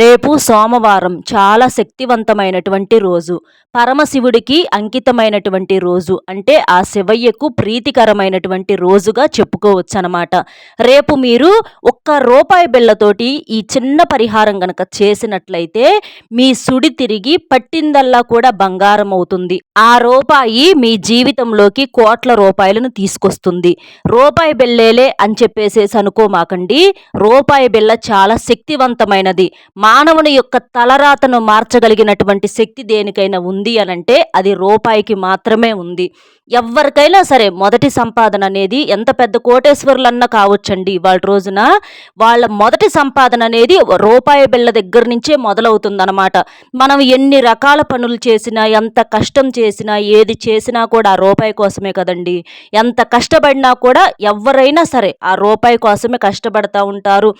రేపు సోమవారం చాలా శక్తివంతమైనటువంటి రోజు. పరమశివుడికి అంకితమైనటువంటి రోజు. అంటే ఆ శివయ్యకు ప్రీతికరమైనటువంటి రోజుగా చెప్పుకోవచ్చు అనమాట రేపు మీరు ఒక్క రూపాయి బిళ్ళతోటి ఈ చిన్న పరిహారం గనక చేసినట్లయితే మీ సుడి తిరిగి పట్టిందల్లా కూడా బంగారం అవుతుంది. ఆ రూపాయి మీ జీవితంలోకి కోట్ల రూపాయలను తీసుకొస్తుంది. రూపాయి బిళ్ళేలే అని చెప్పేసేసి అనుకోమాకండి. రూపాయి బిళ్ళ చాలా శక్తివంతమైనది. మా మానవుని యొక్క తలరాతను మార్చగలిగినటువంటి శక్తి దేనికైనా ఉంది అనంటే అది రూపాయికి మాత్రమే ఉంది. ఎవరికైనా సరే మొదటి సంపాదన అనేది ఎంత పెద్ద కోటేశ్వరులన్నా కావచ్చండి. వాళ్ళ రోజున వాళ్ళ మొదటి సంపాదన అనేది రూపాయి బిళ్ళ దగ్గర నుంచే మొదలవుతుందన్నమాట. మనం ఎన్ని రకాల పనులు చేసినా ఎంత కష్టం చేసినా ఏది చేసినా కూడా ఆ రూపాయి కోసమే కదండి. ఎంత కష్టపడినా కూడా ఎవరైనా సరే ఆ రూపాయి కోసమే కష్టపడతా ఉంటారు.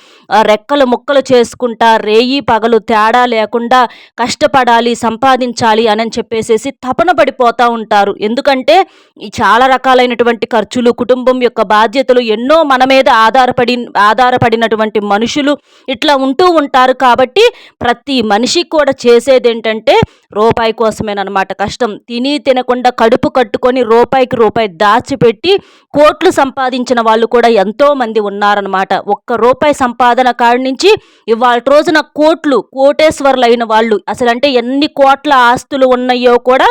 రెక్కలు ముక్కలు చేసుకుంటా రేయి పగలు తేడా లేకుండా కష్టపడాలి సంపాదించాలి అని చెప్పేసేసి తపన పడిపోతూ ఉంటారు. ఎందుకంటే చాలా రకాలైనటువంటి ఖర్చులు కుటుంబం యొక్క బాధ్యతలు ఎన్నో మన మీద ఆధారపడి ఆధారపడినటువంటి మనుషులు ఇట్లా ఉంటూ ఉంటారు. కాబట్టి ప్రతి మనిషికి కూడా చేసేది ఏంటంటే రూపాయి కోసమేనమాట కష్టం. తిని తినకుండా కడుపు కట్టుకొని రూపాయికి రూపాయి దాచిపెట్టి కోట్లు సంపాదించిన వాళ్ళు కూడా ఎంతోమంది ఉన్నారనమాట ఒక్క రూపాయి సంపాదన కాడి నుంచి ఇవాళ రోజున కోట్లు కోటేశ్వర్లు అయిన వాళ్ళు అసలు అంటే ఎన్ని కోట్ల ఆస్తులు ఉన్నాయో కూడా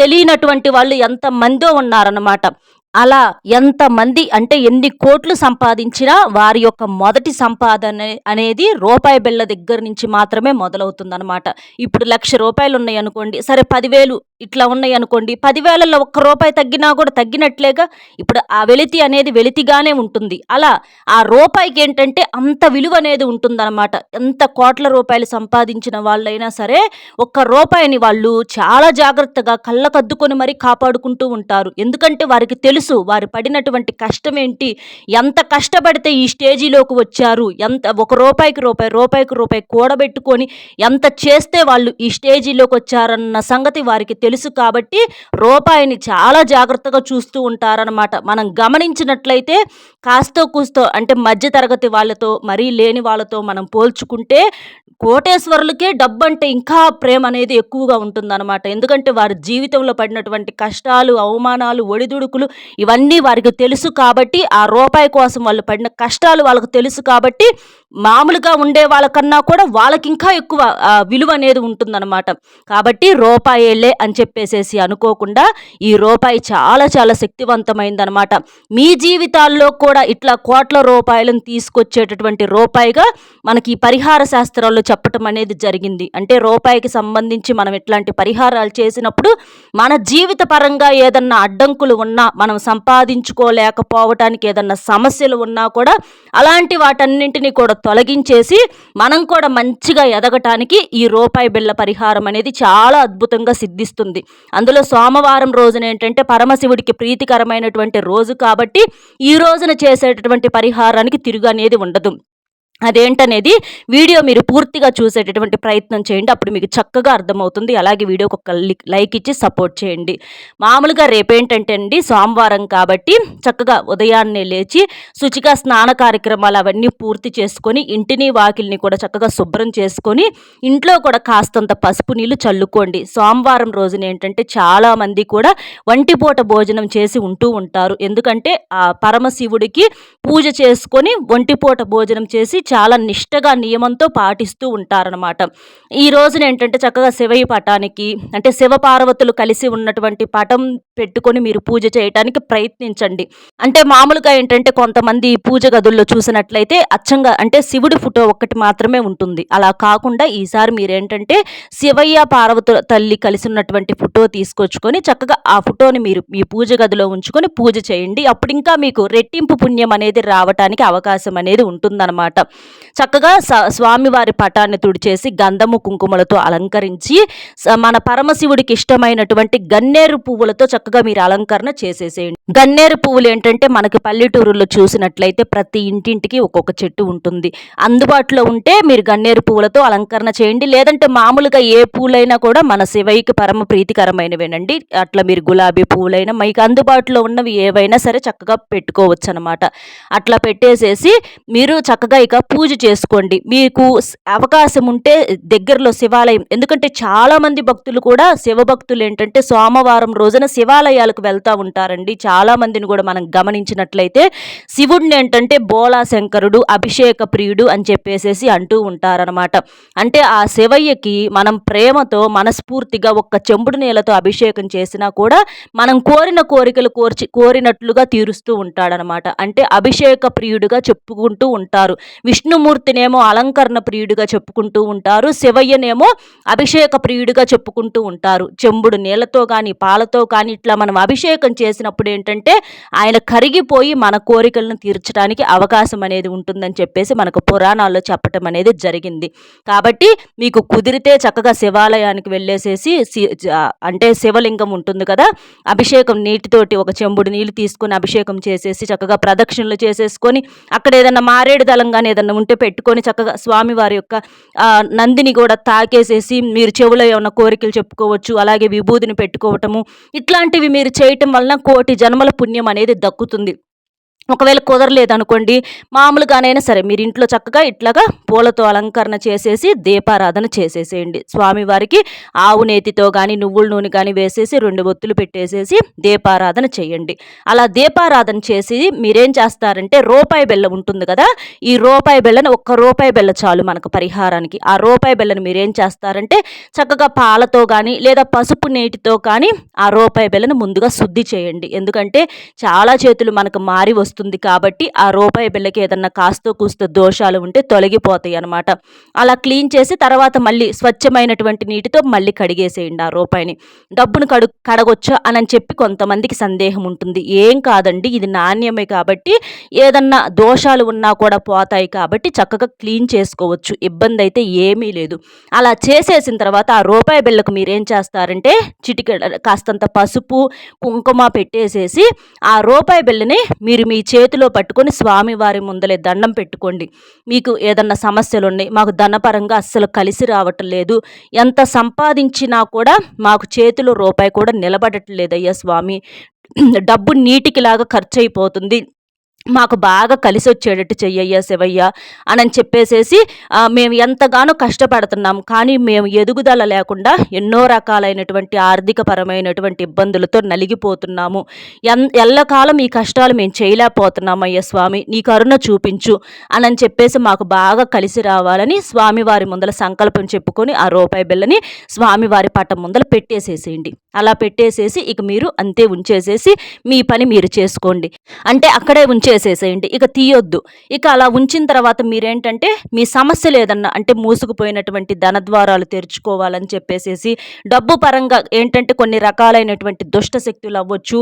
తెలియనటువంటి వాళ్ళు ఎంతమందో ఉన్నారన్నమాట. అలా ఎంతమంది అంటే ఎన్ని కోట్లు సంపాదించినా వారి యొక్క మొదటి సంపాదన అనేది రూపాయి బిళ్ళ దగ్గర నుంచి మాత్రమే మొదలవుతుందన్నమాట. ఇప్పుడు లక్ష రూపాయలు ఉన్నాయి అనుకోండి సరే పదివేలు ఇట్లా ఉన్నాయి అనుకోండి పదివేలలో ఒక్క రూపాయి తగ్గినా కూడా తగ్గినట్లేగా ఇప్పుడు ఆ వెలితి అనేది వెలితిగానే ఉంటుంది. అలా ఆ రూపాయికి ఏంటంటే అంత విలువ అనేది ఉంటుందన్నమాట. ఎంత కోట్ల రూపాయలు సంపాదించిన వాళ్ళైనా సరే ఒక్క రూపాయిని వాళ్ళు చాలా జాగ్రత్తగా కళ్ళకద్దుకొని మరీ కాపాడుకుంటూ ఉంటారు. ఎందుకంటే వారికి తెలుసు వారు పడినటువంటి కష్టం ఏంటి ఎంత కష్టపడితే ఈ స్టేజీలోకి వచ్చారు ఎంత ఒక రూపాయికి రూపాయి రూపాయికి రూపాయి కూడబెట్టుకొని ఎంత చేస్తే వాళ్ళు ఈ స్టేజీలోకి వచ్చారన్న సంగతి వారికి తెలుసు తెలుసు కాబట్టి రూపాయిని చాలా జాగ్రత్తగా చూస్తూ ఉంటారనమాట మనం గమనించినట్లయితే కాస్తో కూస్తో అంటే మధ్యతరగతి వాళ్ళతో మరీ లేని వాళ్ళతో మనం పోల్చుకుంటే కోటేశ్వరులకే డబ్బు అంటే ఇంకా ప్రేమ అనేది ఎక్కువగా ఉంటుందన్నమాట. ఎందుకంటే వారి జీవితంలో పడినటువంటి కష్టాలు అవమానాలు ఒడిదుడుకులు ఇవన్నీ వారికి తెలుసు కాబట్టి ఆ రూపాయి కోసం వాళ్ళు పడిన కష్టాలు వాళ్ళకు తెలుసు కాబట్టి మామూలుగా ఉండే వాళ్ళకన్నా కూడా వాళ్ళకి ఇంకా ఎక్కువ విలువ అనేది ఉంటుందన్నమాట. కాబట్టి రూపాయేలే అని చెప్పేసేసి అనుకోకుండా ఈ రూపాయి చాలా చాలా శక్తివంతమైందనమాట. మీ జీవితాల్లో కూడా ఇట్లా కోట్ల రూపాయలను తీసుకొచ్చేటటువంటి రూపాయిగా మనకి ఈ పరిహార శాస్త్రాల్లో చెప్పటం అనేది జరిగింది. అంటే రూపాయికి సంబంధించి మనం ఇట్లాంటి పరిహారాలు చేసినప్పుడు మన జీవిత పరంగా ఏదన్నా అడ్డంకులు ఉన్నా మనం సంపాదించుకోలేకపోవటానికి ఏదన్నా సమస్యలు ఉన్నా కూడా అలాంటి వాటన్నింటినీ కూడా తొలగించేసి మనం కూడా మంచిగా ఎదగటానికి ఈ రూపాయి బిళ్ళ పరిహారం అనేది చాలా అద్భుతంగా సిద్ధిస్తుంది. అందులో సోమవారం రోజున ఏంటంటే పరమశివుడికి ప్రీతికరమైనటువంటి రోజు కాబట్టి ఈ రోజున చేసేటటువంటి పరిహారానికి తిరుగు అనేది ఉండదు. అదేంటనేది వీడియో మీరు పూర్తిగా చూసేటటువంటి ప్రయత్నం చేయండి. అప్పుడు మీకు చక్కగా అర్థమవుతుంది. అలాగే వీడియోకి ఒక లైక్ ఇచ్చి సపోర్ట్ చేయండి. మామూలుగా రేపేంటంటే అండి సోమవారం కాబట్టి చక్కగా ఉదయాన్నే లేచి శుచిగా స్నాన కార్యక్రమాలు అవన్నీ పూర్తి చేసుకొని ఇంటిని వాకిల్ని కూడా చక్కగా శుభ్రం చేసుకొని ఇంట్లో కూడా కాస్తంత పసుపు నీళ్ళు చల్లుకోండి. సోమవారం రోజున ఏంటంటే చాలామంది కూడా వంటిపూట భోజనం చేసి ఉంటూ ఉంటారు. ఎందుకంటే ఆ పరమశివుడికి పూజ చేసుకొని ఒంటిపూట భోజనం చేసి చాలా నిష్టగా నియమంతో పాటిస్తూ ఉంటారనమాట ఈ రోజున ఏంటంటే చక్కగా శివయ్య పటానికి అంటే శివపార్వతులు కలిసి ఉన్నటువంటి పటం పెట్టుకొని మీరు పూజ చేయటానికి ప్రయత్నించండి. అంటే మామూలుగా ఏంటంటే కొంతమంది పూజ గదుల్లో చూసినట్లయితే అచ్చంగా అంటే శివుడి ఫోటో ఒక్కటి మాత్రమే ఉంటుంది. అలా కాకుండా ఈసారి మీరేంటంటే శివయ్య పార్వతుల తల్లి కలిసి ఉన్నటువంటి ఫోటో తీసుకొచ్చుకొని చక్కగా ఆ ఫోటోని మీరు మీ పూజ గదిలో ఉంచుకొని పూజ చేయండి. అప్పుడు ఇంకా మీకు రెట్టింపు పుణ్యం అనేది రావటానికి అవకాశం అనేది ఉంటుందన్నమాట. చక్కగా స్వామివారి పటాన్ని తుడిచేసి గంధము కుంకుమలతో అలంకరించి మన పరమశివుడికి ఇష్టమైనటువంటి గన్నేరు పువ్వులతో చక్కగా మీరు అలంకరణ చేసేసేయండి. గన్నేరు పువ్వులు ఏంటంటే మనకి పల్లెటూరులో చూసినట్లయితే ప్రతి ఇంటింటికి ఒక్కొక్క చెట్టు ఉంటుంది. అందుబాటులో ఉంటే మీరు గన్నేరు పువ్వులతో అలంకరణ చేయండి. లేదంటే మామూలుగా ఏ పూలైనా కూడా మన శివయ్యకి పరమ ప్రీతికరమైనవేనండి. అట్లా మీరు గులాబీ పువ్వులైనా మీకు అందుబాటులో ఉన్నవి ఏవైనా సరే చక్కగా పెట్టుకోవచ్చు అనమాట అట్లా పెట్టేసేసి మీరు చక్కగా ఇక పూజ చేసుకోండి. మీకు అవకాశం ఉంటే దగ్గరలో శివాలయం. ఎందుకంటే చాలామంది భక్తులు కూడా శివభక్తులు ఏంటంటే సోమవారం రోజున శివాలయాలకు వెళ్తూ ఉంటారండి. చాలా చాలా మందిని కూడా మనం గమనించినట్లయితే శివుడిని ఏంటంటే బోలా శంకరుడు అభిషేక ప్రియుడు అని చెప్పేసేసి అంటూ ఉంటారనమాట అంటే ఆ శివయ్యకి మనం ప్రేమతో మనస్ఫూర్తిగా ఒక్క చెంబుడు నీళ్ళతో అభిషేకం చేసినా కూడా మనం కోరిన కోరికలు కోర్చి కోరినట్లుగా తీరుస్తూ ఉంటాడనమాట అంటే అభిషేక ప్రియుడుగా చెప్పుకుంటూ ఉంటారు. విష్ణుమూర్తినేమో అలంకరణ ప్రియుడిగా చెప్పుకుంటూ ఉంటారు. శివయ్యనేమో అభిషేక ప్రియుడిగా చెప్పుకుంటూ ఉంటారు. చెంబుడు నీళ్ళతో కానీ పాలతో కానీ ఇట్లా మనం అభిషేకం చేసినప్పుడు ఏంటంటే ఏంటంటే ఆయన కరిగిపోయి మన కోరికలను తీర్చడానికి అవకాశం అనేది ఉంటుందని చెప్పేసి మనకు పురాణాల్లో చెప్పటం అనేది జరిగింది. కాబట్టి మీకు కుదిరితే చక్కగా శివాలయానికి వెళ్ళేసేసి అంటే శివలింగం ఉంటుంది కదా అభిషేకం నీటితోటి ఒక చెంబుడు నీళ్ళు తీసుకొని అభిషేకం చేసేసి చక్కగా ప్రదక్షిణలు చేసేసుకొని అక్కడ ఏదైనా మారేడు దళం కానీ ఏదన్నా ఉంటే పెట్టుకొని చక్కగా స్వామివారి యొక్క నందిని కూడా తాకేసేసి మీరు చెవులో ఏమైనా కోరికలు చెప్పుకోవచ్చు అలాగే విభూదిని పెట్టుకోవటము ఇట్లాంటివి మీరు చేయటం వలన కోటి జన్మ జన్మల పుణ్యం అనేది దక్కుతుంది. ఒకవేళ కుదరలేదు అనుకోండి మామూలుగానైనా సరే మీరు ఇంట్లో చక్కగా ఇట్లాగా పూలతో అలంకరణ చేసేసి దీపారాధన చేసేసేయండి. స్వామివారికి ఆవు నేతితో కానీ నువ్వుల నూనె కానీ వేసేసి రెండు ఒత్తులు పెట్టేసేసి దీపారాధన చేయండి. అలా దీపారాధన చేసి మీరేం చేస్తారంటే రూపాయి బెల్లం ఉంటుంది కదా ఈ రూపాయి బెల్లని ఒక్క రూపాయి బెల్ల చాలు మనకు పరిహారానికి. ఆ రూపాయి బెల్లని మీరేం చేస్తారంటే చక్కగా పాలతో కానీ లేదా పసుపు నీటితో కానీ ఆ రూపాయి బెల్లను ముందుగా శుద్ధి చేయండి. ఎందుకంటే చాలా చేతులు మనకు మారి వస్తుంది వస్తుంది కాబట్టి ఆ రూపాయి బిళ్ళకి ఏదన్నా కాస్తో కూస్తూ దోషాలు ఉంటే తొలగిపోతాయి అనమాట అలా క్లీన్ చేసి తర్వాత మళ్ళీ స్వచ్ఛమైనటువంటి నీటితో మళ్ళీ కడిగేసేయండి ఆ రూపాయిని. డబ్బును కడు కడగొచ్చా? అని చెప్పి కొంతమందికి సందేహం ఉంటుంది. ఏం కాదండి ఇది నాణ్యమే కాబట్టి ఏదన్నా దోషాలు ఉన్నా కూడా పోతాయి కాబట్టి చక్కగా క్లీన్ చేసుకోవచ్చు. ఇబ్బంది అయితే ఏమీ లేదు. అలా చేసేసిన తర్వాత ఆ రూపాయి బిళ్ళకు మీరేం చేస్తారంటే చిటిక కాస్తంత పసుపు కుంకుమ పెట్టేసేసి ఆ రూపాయి బిళ్ళని మీరు మీ చేతిలో పట్టుకొని స్వామివారి ముందలే దండం పెట్టుకోండి. మీకు ఏదన్నా సమస్యలు ఉన్నాయి మాకు ధనపరంగా అస్సలు కలిసి రావటం లేదు ఎంత సంపాదించినా కూడా మాకు చేతిలో రూపాయి కూడా నిలబడట్లేదయ్యా స్వామి. డబ్బు నీటికిలాగా ఖర్చు అయిపోతుంది మాకు బాగా కలిసి వచ్చేటట్టు చెయ్యయ్యా శివయ్య అని చెప్పేసేసి మేము ఎంతగానో కష్టపడుతున్నాం. కానీ మేము ఎదుగుదల లేకుండా ఎన్నో రకాలైనటువంటి ఆర్థిక పరమైనటువంటి ఇబ్బందులతో నలిగిపోతున్నాము. ఎన్ ఎల్లకాలం ఈ కష్టాలు మేము చేయలేకపోతున్నామయ్య స్వామి. నీ కరుణ చూపించు అని చెప్పేసి మాకు బాగా కలిసి రావాలని స్వామివారి ముందల సంకల్పం చెప్పుకొని ఆ రూపాయి బిల్లని స్వామివారి పట్టం ముందల పెట్టేసేసేయండి. అలా పెట్టేసేసి ఇక మీరు అంతే ఉంచేసేసి మీ పని మీరు చేసుకోండి. అంటే అక్కడే ఉంచేసేసేయండి. ఇక తీయొద్దు. ఇక అలా ఉంచిన తర్వాత మీరేంటంటే మీ సమస్యలు ఏదన్నా అంటే మూసుకుపోయినటువంటి ధనద్వారాలు తెరుచుకోవాలని చెప్పేసేసి డబ్బు పరంగా ఏంటంటే కొన్ని రకాలైనటువంటి దుష్ట శక్తులు అవ్వచ్చు.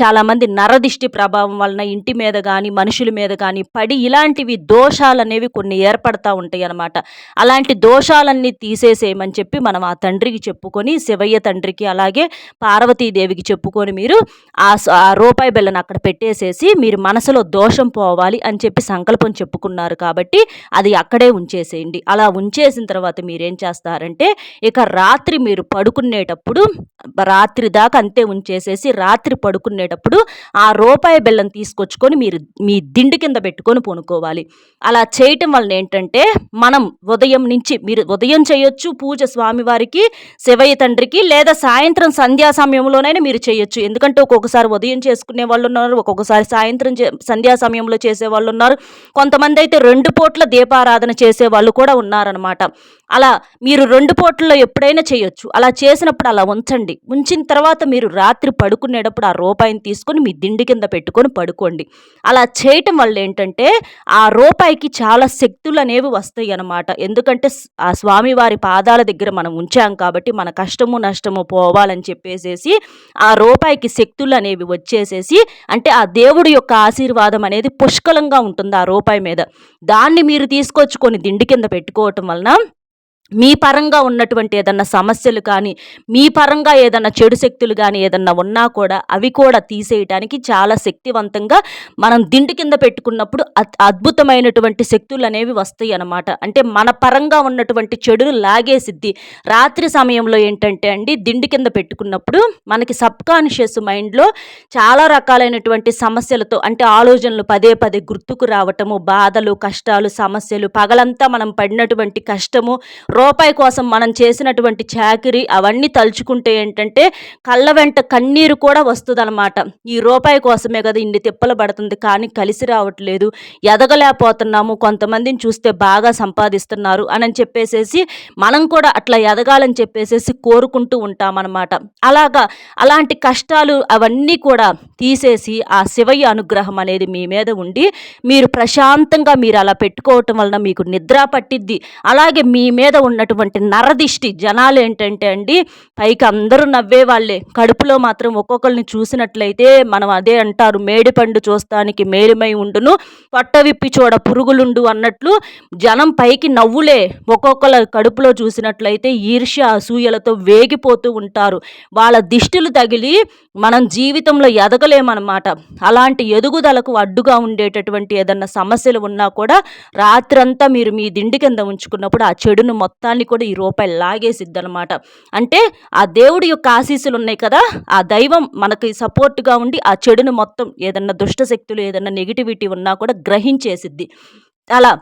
చాలామంది నరదిష్టి ప్రభావం వలన ఇంటి మీద కానీ మనుషుల మీద కానీ పడి ఇలాంటివి దోషాలు అనేవి కొన్ని ఏర్పడతా ఉంటాయి అన్నమాట. అలాంటి దోషాలన్నీ తీసేసేయమని చెప్పి మనం ఆ తండ్రికి చెప్పుకొని శివయ్య తండ్రికి అలాగే పార్వతీదేవికి చెప్పుకొని మీరు ఆ రూపాయి బిళ్ళను అక్కడ పెట్టేసేసి మీరు మనసులో దోషం పోవాలి అని చెప్పి సంకల్పం చెప్పుకున్నారు కాబట్టి అది అక్కడే ఉంచేసేయండి. అలా ఉంచేసిన తర్వాత మీరేం చేస్తారంటే ఇక రాత్రి మీరు పడుకునేటప్పుడు రాత్రి దాకా అంతే ఉంచేసేసి రాత్రి పడుకునేటప్పుడు ఆ రూపాయి బెల్లం తీసుకొచ్చుకొని మీరు మీ దిండు కింద పెట్టుకొని పొనుకోవాలి. అలా చేయటం వలన ఏంటంటే మనం ఉదయం నుంచి మీరు ఉదయం చేయొచ్చు పూజ స్వామివారికి శివయ్య తండ్రికి లేదా సాయంత్రం సంధ్యా సమయంలోనైనా మీరు చేయొచ్చు. ఎందుకంటే ఒక్కొక్కసారి ఉదయం చేసుకునే వాళ్ళు ఉన్నారు ఒక్కొక్కసారి సాయంత్రం సంధ్యా సమయంలో చేసే వాళ్ళు ఉన్నారు కొంతమంది అయితే రెండు పూట్ల దీపారాధన చేసే వాళ్ళు కూడా ఉన్నారనమాట అలా మీరు రెండు పూట్లలో ఎప్పుడైనా చేయొచ్చు. అలా చేసినప్పుడు అలా ఉంచండి. ఉంచిన తర్వాత మీరు రాత్రి పడుకునేటప్పుడు ఆ రూపాయిని తీసుకొని మీ దిండి కింద పెట్టుకొని పడుకోండి. అలా చేయటం వల్ల ఏంటంటే ఆ రూపాయికి చాలా శక్తులు అనేవి వస్తాయి అన్నమాట. ఎందుకంటే ఆ స్వామివారి పాదాల దగ్గర మనం ఉంచాం కాబట్టి మన కష్టము నష్టము పోవాలి పోవాలని చెప్పేసేసి ఆ రూపాయికి శక్తులు అనేవి వచ్చేసేసి అంటే ఆ దేవుడి యొక్క ఆశీర్వాదం అనేది పుష్కలంగా ఉంటుంది ఆ రూపాయి మీద. దాన్ని మీరు తీసుకొచ్చుకొని దిండి కింద పెట్టుకోవటం వలన మీ పరంగా ఉన్నటువంటి ఏదన్నా సమస్యలు కానీ మీ పరంగా ఏదన్నా చెడు శక్తులు కానీ ఏదన్నా ఉన్నా కూడా అవి కూడా తీసేయటానికి చాలా శక్తివంతంగా మనం దిండు కింద పెట్టుకున్నప్పుడు అద్భుతమైనటువంటి శక్తులు అనేవి వస్తాయి అన్నమాట. అంటే మన పరంగా ఉన్నటువంటి చెడును లాగేసిద్ది రాత్రి సమయంలో ఏంటంటే అండి దిండు కింద పెట్టుకున్నప్పుడు మనకి సబ్ కాన్షియస్ మైండ్లో చాలా రకాలైనటువంటి సమస్యలతో అంటే ఆలోచనలు పదే పదే గుర్తుకు రావటము బాధలు కష్టాలు సమస్యలు పగలంతా మనం పడినటువంటి కష్టము రూపాయి కోసం మనం చేసినటువంటి చాకిరి అవన్నీ తలుచుకుంటే ఏంటంటే కళ్ళ వెంట కన్నీరు కూడా వస్తుందన్నమాట. ఈ రూపాయి కోసమే కదా ఇన్ని తిప్పలు పడుతుంది. కానీ కలిసి రావట్లేదు. ఎదగలేకపోతున్నాము. కొంతమందిని చూస్తే బాగా సంపాదిస్తున్నారు అని చెప్పేసేసి మనం కూడా అట్లా ఎదగాలని చెప్పేసేసి కోరుకుంటూ ఉంటామన్నమాట. అలాగా అలాంటి కష్టాలు అవన్నీ కూడా తీసేసి ఆ శివయ్య అనుగ్రహం అనేది మీ మీద ఉండి మీరు ప్రశాంతంగా మీరు అలా పెట్టుకోవటం వలన మీకు నిద్ర పట్టిద్ది. అలాగే మీ మీద ఉన్నటువంటి నరదిష్టి జనాలు ఏంటంటే అండి పైకి అందరూ నవ్వే వాళ్ళే కడుపులో మాత్రం ఒక్కొక్కరిని చూసినట్లయితే మనం అదే అంటారు మేడిపండు చూస్తానికి మేలిమై ఉండును పొట్ట విప్పి చూడ పురుగులుండు అన్నట్లు జనం పైకి నవ్వులే. ఒక్కొక్కల కడుపులో చూసినట్లయితే ఈర్ష్య అసూయలతో వేగిపోతూ ఉంటారు. వాళ్ళ దిష్టిలు తగిలి మనం జీవితంలో ఎదగలేమన్నమాట. అలాంటి ఎదుగుదలకు అడ్డుగా ఉండేటటువంటి ఏదన్నా సమస్యలు ఉన్నా కూడా రాత్రంతా మీరు మీ దిండి కింద ఉంచుకున్నప్పుడు ఆ చెడును మొత్తం మొత్తాన్ని కూడా ఈ రూపాయి లాగేసిద్ది అనమాట అంటే ఆ దేవుడి యొక్క ఆశీస్సులు ఉన్నాయి కదా ఆ దైవం మనకి సపోర్ట్గా ఉండి ఆ చెడును మొత్తం ఏదన్నా దుష్టశక్తులు ఏదన్నా నెగిటివిటీ ఉన్నా కూడా గ్రహించేసిద్ది. అలా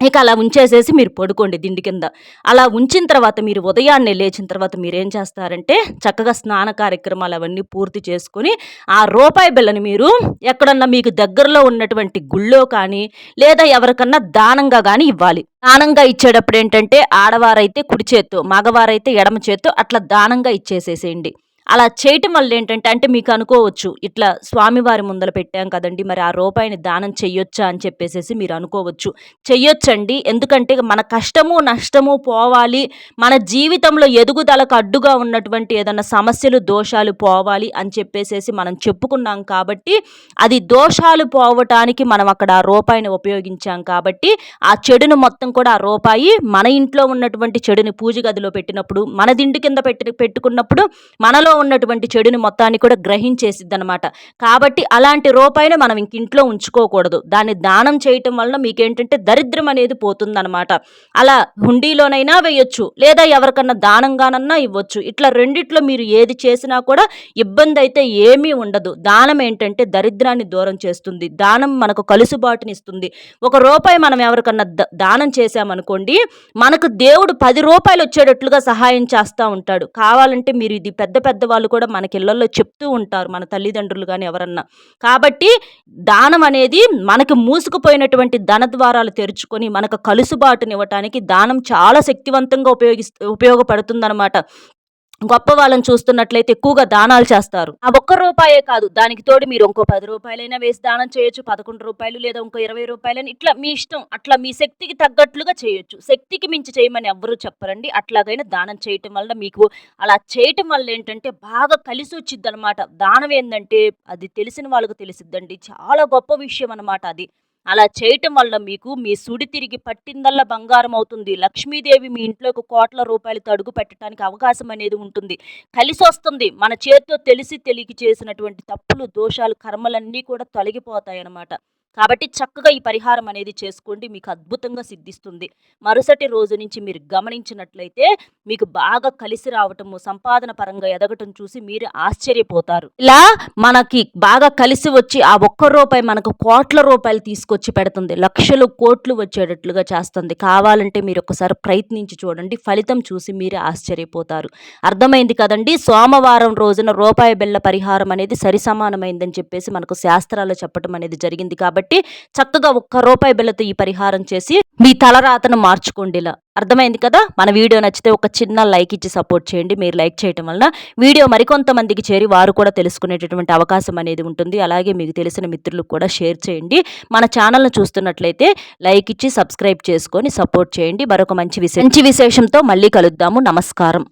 ఇక అలా ఉంచేసేసి మీరు పడుకోండి దిండి కింద. అలా ఉంచిన తర్వాత మీరు ఉదయాన్నే లేచిన తర్వాత మీరు ఏం చేస్తారంటే చక్కగా స్నాన కార్యక్రమాలు అవన్నీ పూర్తి చేసుకొని ఆ రూపాయి బిల్లని మీరు ఎక్కడన్నా మీకు దగ్గరలో ఉన్నటువంటి గుళ్ళో కానీ లేదా ఎవరికన్నా దానంగా కానీ ఇవ్వాలి. దానంగా ఇచ్చేటప్పుడు ఏంటంటే ఆడవారైతే కుడి చేత్తో మగవారైతే ఎడమ చేత్తో అట్లా దానంగా ఇచ్చేసేసేయండి. అలా చేయటం వల్ల ఏంటంటే అంటే మీకు అనుకోవచ్చు ఇట్లా స్వామివారి ముందర పెట్టాం కదండి మరి ఆ రూపాయిని దానం చెయ్యొచ్చా అని చెప్పేసి మీరు అనుకోవచ్చు. చెయ్యొచ్చండి ఎందుకంటే మన కష్టము నష్టము పోవాలి మన జీవితంలో ఎదుగుదలకు అడ్డుగా ఉన్నటువంటి ఏదైనా సమస్యలు దోషాలు పోవాలి అని చెప్పేసేసి మనం చెప్పుకున్నాం కాబట్టి అది దోషాలు పోవటానికి మనం అక్కడ ఆ రూపాయిని ఉపయోగించాం కాబట్టి ఆ చెడును మొత్తం కూడా ఆ రూపాయి మన ఇంట్లో ఉన్నటువంటి చెడుని పూజ గదిలో పెట్టినప్పుడు మన దిండు కింద పెట్టి పెట్టుకున్నప్పుడు మనలో ఉన్నటువంటి చెడుని మొత్తాన్ని కూడా గ్రహించేసిద్ది అనమాట కాబట్టి అలాంటి రూపాయిని మనం ఇంక ఇంట్లో ఉంచుకోకూడదు. దాన్ని దానం చేయటం వలన మీకేంటంటే దరిద్రం అనేది పోతుందనమాట అలా హుండీలోనైనా వేయొచ్చు లేదా ఎవరికన్నా దానంగానన్నా ఇవ్వచ్చు. ఇట్లా రెండిట్లో మీరు ఏది చేసినా కూడా ఇబ్బంది అయితే ఏమీ ఉండదు. దానం ఏంటంటే దరిద్రాన్ని దూరం చేస్తుంది. దానం మనకు కలుసుబాటునిస్తుంది ఒక రూపాయి మనం ఎవరికన్నా దానం చేశామనుకోండి మనకు దేవుడు పది రూపాయలు వచ్చేటట్లుగా సహాయం చేస్తూ ఉంటాడు. కావాలంటే మీరు ఇది పెద్ద పెద్ద వాళ్ళు కూడా మనకి ఇళ్ళలో చెప్తూ ఉంటారు మన తల్లిదండ్రులు కానీ ఎవరన్నా. కాబట్టి దానం అనేది మనకి మూసుకుపోయినటువంటి ధన ద్వారాలు తెరుచుకొని మనకు కలుసుబాటునివ్వటానికి దానం చాలా శక్తివంతంగా ఉపయోగిస్తూ ఉపయోగపడుతుందన్నమాట. గొప్ప వాళ్ళని చూస్తున్నట్లయితే ఎక్కువగా దానాలు చేస్తారు. ఆ ఒక్క రూపాయే కాదు దానికి తోడు మీరు ఇంకో పది రూపాయలైనా వేసి దానం చేయొచ్చు పదకొండు రూపాయలు లేదా ఇంకో ఇరవై రూపాయలని ఇట్లా మీ ఇష్టం అట్లా మీ శక్తికి తగ్గట్లుగా చేయొచ్చు. శక్తికి మించి చేయమని ఎవ్వరూ చెప్పరండి. అట్లాగైనా దానం చేయటం వల్ల మీకు అలా చేయటం వల్ల ఏంటంటే బాగా కలిసి వచ్చిద్ది అనమాట దానం ఏంటంటే అది తెలిసిన వాళ్ళకు తెలిసిద్దండి. చాలా గొప్ప విషయం అనమాట అది. అలా చేయటం వల్ల మీకు మీ సుడి తిరిగి పట్టిందల్లా బంగారం అవుతుంది. లక్ష్మీదేవి మీ ఇంట్లోకి కోట్ల రూపాయలు తడుగు పెట్టడానికి అవకాశం అనేది ఉంటుంది. కలిసి వస్తుంది. మన చేతితో తెలిసి తెలియకి చేసినటువంటి తప్పులు దోషాలు కర్మలన్నీ కూడా తొలగిపోతాయి అన్నమాట కాబట్టి చక్కగా ఈ పరిహారం అనేది చేసుకోండి. మీకు అద్భుతంగా సిద్ధిస్తుంది. మరుసటి రోజు నుంచి మీరు గమనించినట్లయితే మీకు బాగా కలిసి రావటము సంపాదన పరంగా ఎదగటం చూసి మీరు ఆశ్చర్యపోతారు. ఇలా మనకి బాగా కలిసి వచ్చి ఆ ఒక్క రూపాయి మనకు కోట్ల రూపాయలు తీసుకొచ్చి పెడుతుంది. లక్షలు కోట్లు వచ్చేటట్లుగా చేస్తుంది. కావాలంటే మీరు ఒకసారి ప్రయత్నించి చూడండి. ఫలితం చూసి మీరు ఆశ్చర్యపోతారు. అర్థమైంది కదండి? సోమవారం రోజున రూపాయి బెల్ల పరిహారం అనేది సరిసమానమైందని చెప్పేసి మనకు శాస్త్రాలు చెప్పడం అనేది జరిగింది. కాబట్టి కాబట్టి చక్కగా ఒక్క రూపాయి బిల్లతో ఈ పరిహారం చేసి మీ తలరాతను మార్చుకోండిలా. అర్థమైంది కదా? మన వీడియో నచ్చితే ఒక చిన్న లైక్ ఇచ్చి సపోర్ట్ చేయండి. మీరు లైక్ చేయటం వలన వీడియో మరికొంతమందికి చేరి వారు కూడా తెలుసుకునేటటువంటి అవకాశం అనేది ఉంటుంది. అలాగే మీకు తెలిసిన మిత్రులకు కూడా షేర్ చేయండి. మన ఛానల్ను చూస్తున్నట్లయితే లైక్ ఇచ్చి సబ్స్క్రైబ్ చేసుకొని సపోర్ట్ చేయండి. మరొక మంచి విశేషం మంచి విశేషంతో మళ్ళీ కలుద్దాము. నమస్కారం.